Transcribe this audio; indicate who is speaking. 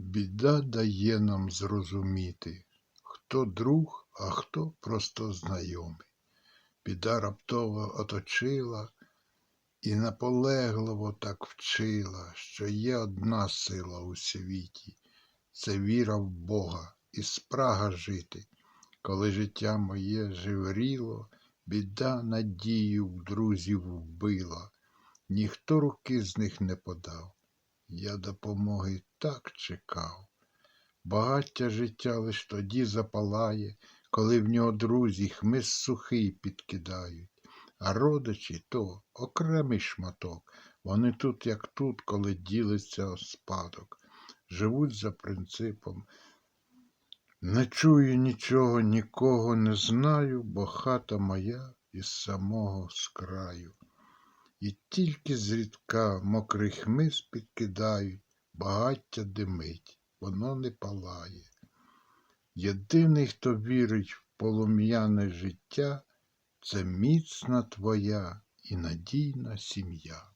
Speaker 1: Біда дає нам зрозуміти, хто друг, а хто просто знайомий. Біда раптово оточила і наполегливо так вчила, що є одна сила у світі це віра в Бога і спрага жити. Коли життя моє живріло, біда надію в друзів вбила, ніхто руки з них не подав. Я допомоги так чекав. Багаття життя лиш тоді запалає, коли в нього друзі хмиз сухий підкидають, а родичі то окремий шматок. Вони тут, як тут, коли ділиться спадок, живуть за принципом. Не чую нічого, нікого не знаю, бо хата моя із самого скраю. І тільки зрідка мокрий хмиз підкидають, багаття димить, воно не палає. Єдиний, хто вірить в полум'яне життя, це міцна твоя і надійна сім'я.